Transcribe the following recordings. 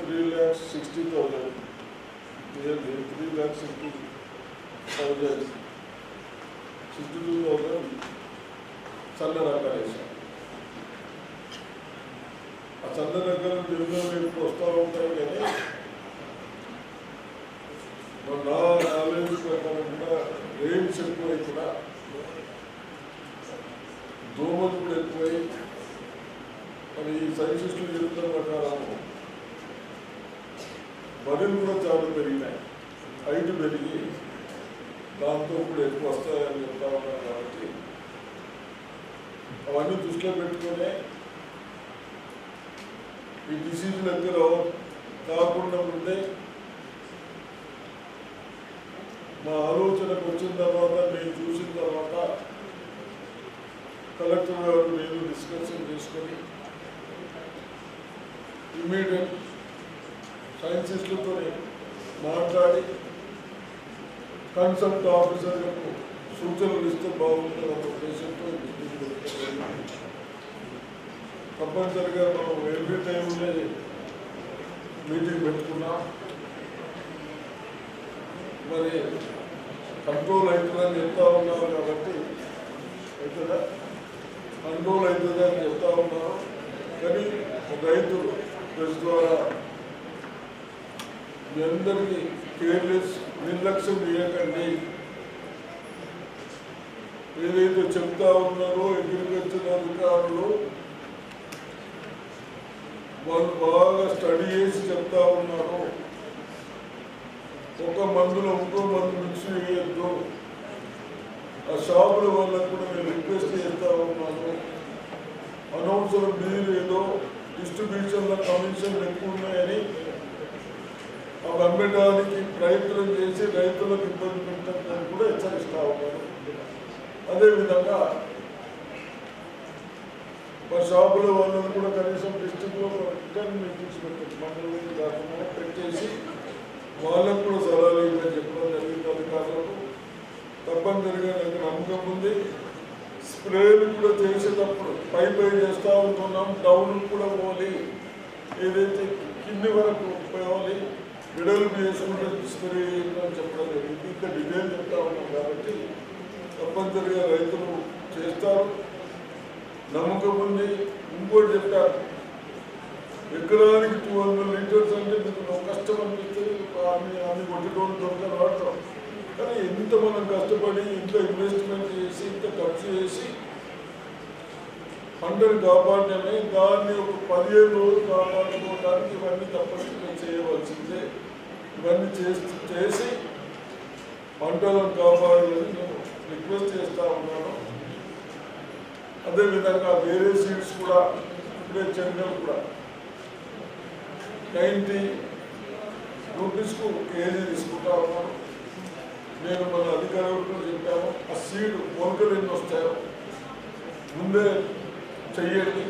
Three lakhs sixty thousand nearly three lakhs sixty thousand sixty two thousand చందన కనీసం ఆ చందన development వస్తూ ఉంటాం కానీ నా నాలెడ్జ్ ప్రకారం కూడా రేట్స్ ఎక్కువై కూడా దోమలు కూడా ఎక్కువై మరి ఈ సైన్సిస్టులు మాట బరువులు కూడా చాలా పెరిగినాయి. హైట్ పెరిగి దాంతో కూడా ఎక్కువ వస్తాయని చెప్తా ఉన్నారు కాబట్టి అవన్నీ దృష్టిలో పెట్టుకొని ఈ డిసీజులు దగ్గర కాకుండా ఉంటే మా ఆలోచనకు వచ్చిన తర్వాత మేము చూసిన తర్వాత కలెక్టర్ గారు మేము డిస్కషన్ చేసుకొని ఇమీడియట్ సైన్సిస్టులతో మాట్లాడి కన్సల్ట్ ఆఫీసర్లకు సూచనలు ఇస్తే బాగుంటుంది అన్న ఉద్దేశంతో తప్పనిసరిగా మనం ఎవ్రీ టైంలో మీటింగ్ పెట్టుకున్నాం. మరి కంట్రోల్ అవుతుందని చెప్తా ఉన్నారు కాబట్టి అవుతుందా కంట్రోల్ అవుతుందని చెప్తా ఉన్నారు. కానీ ఒక రైతు ప్రెస్ ద్వారా మీ అందరికీ కేర్లెస్ నిర్లక్ష్యం చేయకండి. ఏదైతే చెప్తా ఉన్నారో అగ్రికల్చర్ అధికారులు వాళ్ళు బాగా స్టడీ చేసి చెప్తా ఉన్నారు. ఒక మందులో ఇంకో మందు మిక్స్ చేయొద్దు. ఆ షాపుల వాళ్ళకు కూడా నేను రిక్వెస్ట్ చేస్తా ఉన్నాను చేసి రైతులకు ఇబ్బంది పెట్టాలని కూడా హెచ్చరిస్తా ఉన్నాను. అదేవిధంగా మా షాపులో వాళ్ళని కూడా కనీసం డిస్ట్రిక్ట్లో రిటర్న్ మీటింగ్స్ పెట్టారు మండలం కాకుండా పెట్టేసి వాళ్ళకు కూడా సలహాలు ఇవ్వని చెప్పడం జరిగింది. అధికారులకు తప్పనిసరిగా నాకు నమ్మకం ఉంది. స్ప్రేలు కూడా చేసేటప్పుడు పై పై చేస్తూ ఉంటున్నాం. డౌన్ కూడా పోవాలి. ఏదైతే కింది వరకు పోవాలి. విడలు వేసుకుంటే స్ప్రే చేయమని చెప్పడం జరిగింది ఇంకా డిజైన్ చెప్తా ఉన్నాం కాబట్టి తప్పనిసరిగా రైతులు చేస్తారు. నమ్మకం ఉంది. ఇంకోటి చెప్తారు. ఎకరానికి టూ హండ్రెడ్ లీటర్స్ అంటే మీకు కష్టం అనిపిస్తుంది. అన్ని అన్ని కొట్టుకోవడం దొరకదు వాడతాం కానీ ఎంత మనం కష్టపడి ఇంత ఇన్వెస్ట్మెంట్ చేసి ఇంత ఖర్చు చేసి పంటను కాపాడటమే దాన్ని ఒక పదిహేను రోజులు కాపాడుకోవడానికి ఇవన్నీ తప్పనిసరిగా చేయవలసిందే. ఇవన్నీ చేసి చేసి పంటలను కాపాడాలని నేను రిక్వెస్ట్ చేస్తూ ఉన్నాను. అదేవిధంగా వేరే సీడ్స్ కూడా ఇప్పుడే చెన్నెలు కూడా. నైంటీ రూపీస్కు కేజీ తీసుకుంటా ఉన్నాను. నేను మన అధికారులకు చెప్పాము ఆ సీడ్ మొలకలు ఎన్ని వస్తాయో ముందే చెయ్యండి.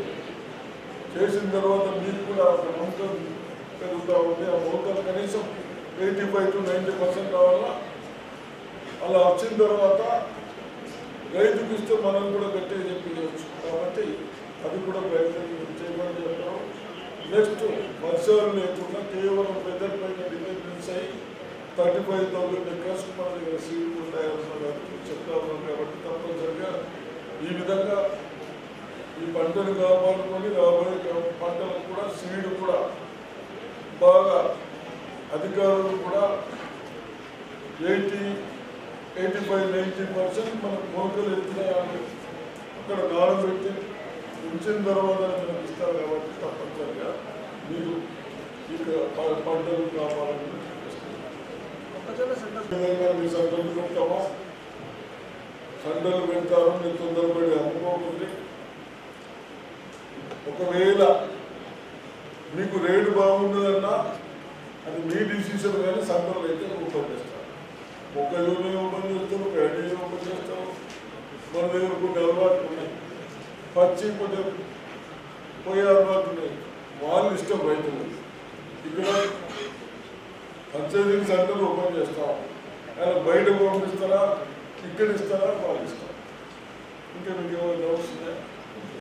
చేసిన తర్వాత మీకు కూడా ఒక మొలకలు పెరుగుతూ ఉంది. ఆ మొలకలు కనీసం eighty five to ninety percent రావాలా అలా వచ్చిన తర్వాత రైతుకి ఇస్తే మనం కూడా గట్టిగా చెప్పవచ్చు కాబట్టి అది కూడా ప్రయత్నం చేయమని చెప్తాం నెక్స్ట్ వర్షాలు లేకుండా కేవలం వెదర్ పైన డిపెండెన్స్ అయ్యి థర్టీ ఫైవ్ థౌసండ్ ఎకర్స్ మన దగ్గర సీడ్లు ఉన్నాయన్నారు చెప్తా ఉన్నాం కాబట్టి తప్పనిసరిగా ఈ విధంగా ఈ పంటను కాపాడుకొని రాబోయే పంటలకు కూడా సీడ్ కూడా బాగా అధికారులు కూడా eighty eighty five ninety percent మన మొలకలు ఎత్తున్నాయని అక్కడ నానబెట్టి ఉంచిన తర్వాత మనకు ఇస్తారు కాబట్టి తప్పనిసరిగా మీరు ప- పంటలు కావాలని మీ సంటలు పెడతామో? సంటలు పెడతారు మీరు తొందరపడి అమ్ముకోకుంది ఒకవేళ మీకు రేటు బాగుండదన్నా అది మీ డిసిషన్ కానీ సంటలు అయితే ఓపెన్ చేస్తారు యూనియన్ ఓపెన్ చేస్తారు ప్యాడీ ఓపెన్ చేస్తాం మన దగ్గర కొన్ని అలవాట్లు ఉన్నాయి పచ్చి కొంచెం పోయే అలవాటు ఉన్నాయి వాళ్ళు ఇష్టం రైతులు. ఇక్కడ పంచాయతీ సెంటర్ ఓపెన్ చేస్తాం ఆయన బయట పంపిస్తారా ఇక్కడ ఇస్తారా వాళ్ళు ఇస్తారు ఇంకా మీకు ఏమైనా డౌట్స్ ఉన్నాయా